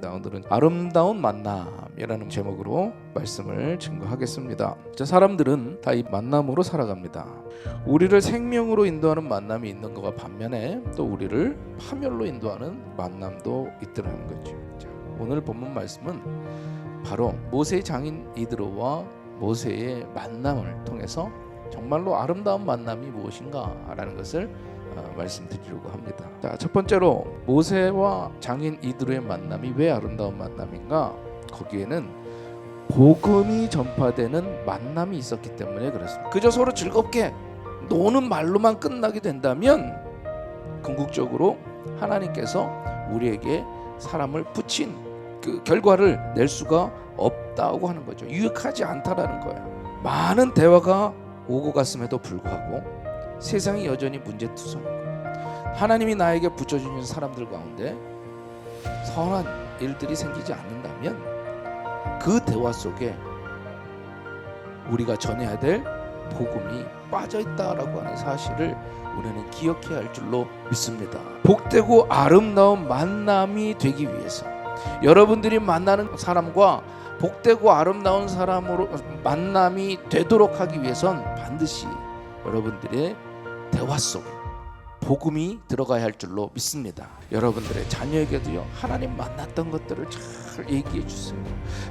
자, 오늘은 아름다운 만남이라는 제목으로 말씀을 증거하겠습니다. 자, 사람들은 다 이 만남으로 살아갑니다. 우리를 생명으로 인도하는 만남이 있는 것과 반면에 또 우리를 파멸로 인도하는 만남도 있더라는 거죠. 자, 오늘 본문 말씀은 바로 모세의 장인 이드로와 모세의 만남을 통해서 정말로 아름다운 만남이 무엇인가라는 것을 어, 말씀드리려고 합니다. 자, 첫 번째로 모세와 장인 이드로의 만남이 왜 아름다운 만남인가? 거기에는 복음이 전파되는 만남이 있었기 때문에 그렇습니다. 그저 서로 즐겁게 노는 말로만 끝나게 된다면 궁극적으로 하나님께서 우리에게 사람을 붙인 그 결과를 낼 수가 없다고 하는 거죠. 유익하지 않다라는 거예요. 많은 대화가 오고 갔음에도 불구하고 세상이 여전히 문제투성이고 하나님이 나에게 붙여주신 사람들 가운데 선한 일들이 생기지 않는다면 그 대화 속에 우리가 전해야 될 복음이 빠져 있다라고 하는 사실을 우리는 기억해야 할 줄로 믿습니다. 복되고 아름다운 만남이 되기 위해서 여러분들이 만나는 사람과 복되고 아름다운 사람으로 만남이 되도록 하기 위해선 반드시 여러분들의 대화 속에 복음이 들어가야 할 줄로 믿습니다. 여러분들의 자녀에게도요 하나님 만났던 것들을 잘 얘기해 주세요.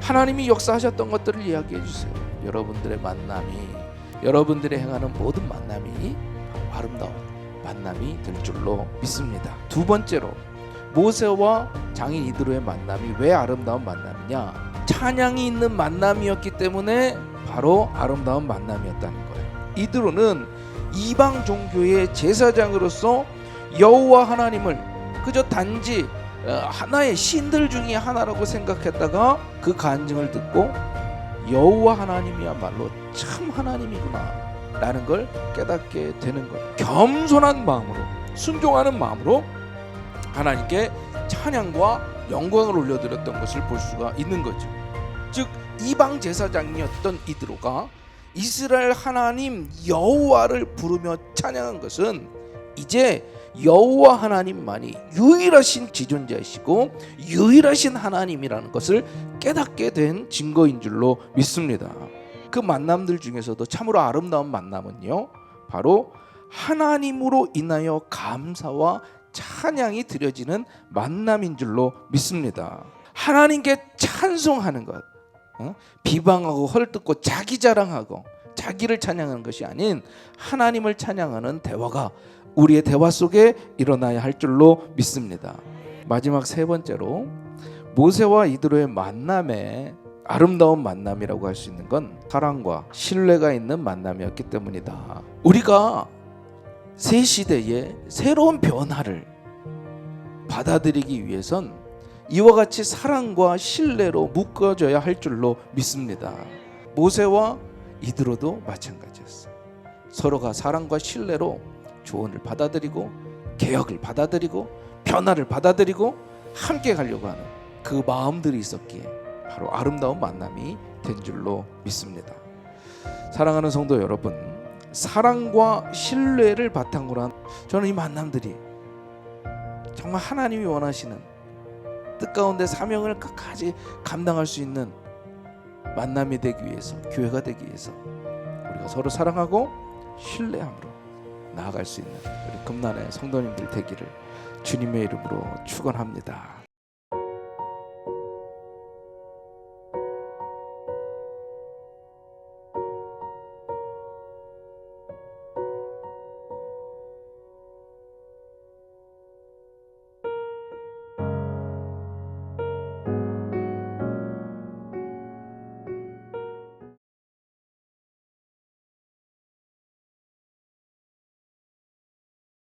하나님이 역사하셨던 것들을 이야기해 주세요. 여러분들의 만남이 여러분들이 행하는 모든 만남이 아름다운 만남이 될 줄로 믿습니다. 두 번째로 모세와 장인 이드로의 만남이 왜 아름다운 만남이냐? 찬양이 있는 만남이었기 때문에 바로 아름다운 만남이었다는 거예요. 이드로는 이방 종교의 제사장으로서 여호와 하나님을 그저 단지 어, 하나의 신들 중에 하나라고 생각했다가 그 간증을 듣고 여호와 하나님이야말로 참 하나님이구나 라는 걸 깨닫게 되는 거예요. 겸손한 마음으로 순종하는 마음으로 하나님께 찬양과 영광을 올려드렸던 것을 볼 수가 있는 거죠. 즉 이방 제사장이었던 이드로가 이스라엘 하나님 여호와를 부르며 찬양한 것은 이제 여호와 하나님만이 유일하신 지존자이시고 유일하신 하나님이라는 것을 깨닫게 된 증거인 줄로 믿습니다. 그 만남들 중에서도 참으로 아름다운 만남은요. 바로 하나님으로 인하여 감사와 찬양이 드려지는 만남인 줄로 믿습니다. 하나님께 찬송하는 것, 어? 비방하고 헐뜯고 자기 자랑하고 자기를 찬양하는 것이 아닌 하나님을 찬양하는 대화가 우리의 대화 속에 일어나야 할 줄로 믿습니다. 마지막 세 번째로 모세와 이드로의 만남에 아름다운 만남이라고 할 수 있는 건 사랑과 신뢰가 있는 만남이었기 때문이다. 우리가 새 시대의 새로운 변화를 받아들이기 위해선 이와 같이 사랑과 신뢰로 묶어져야 할 줄로 믿습니다. 모세와 이드로도 마찬가지였어요. 서로가 사랑과 신뢰로 조언을 받아들이고 개혁을 받아들이고 변화를 받아들이고 함께 가려고 하는 그 마음들이 있었기에 바로 아름다운 만남이 된 줄로 믿습니다. 사랑하는 성도 여러분, 사랑과 신뢰를 바탕으로 한 저는 이 만남들이 정말 하나님이 원하시는 뜻 가운데 사명을 끝까지 감당할 수 있는 만남이 되기 위해서 교회가 되기 위해서 우리가 서로 사랑하고 신뢰함으로 나아갈 수 있는 우리 금난의 성도님들 되기를 주님의 이름으로 축원합니다.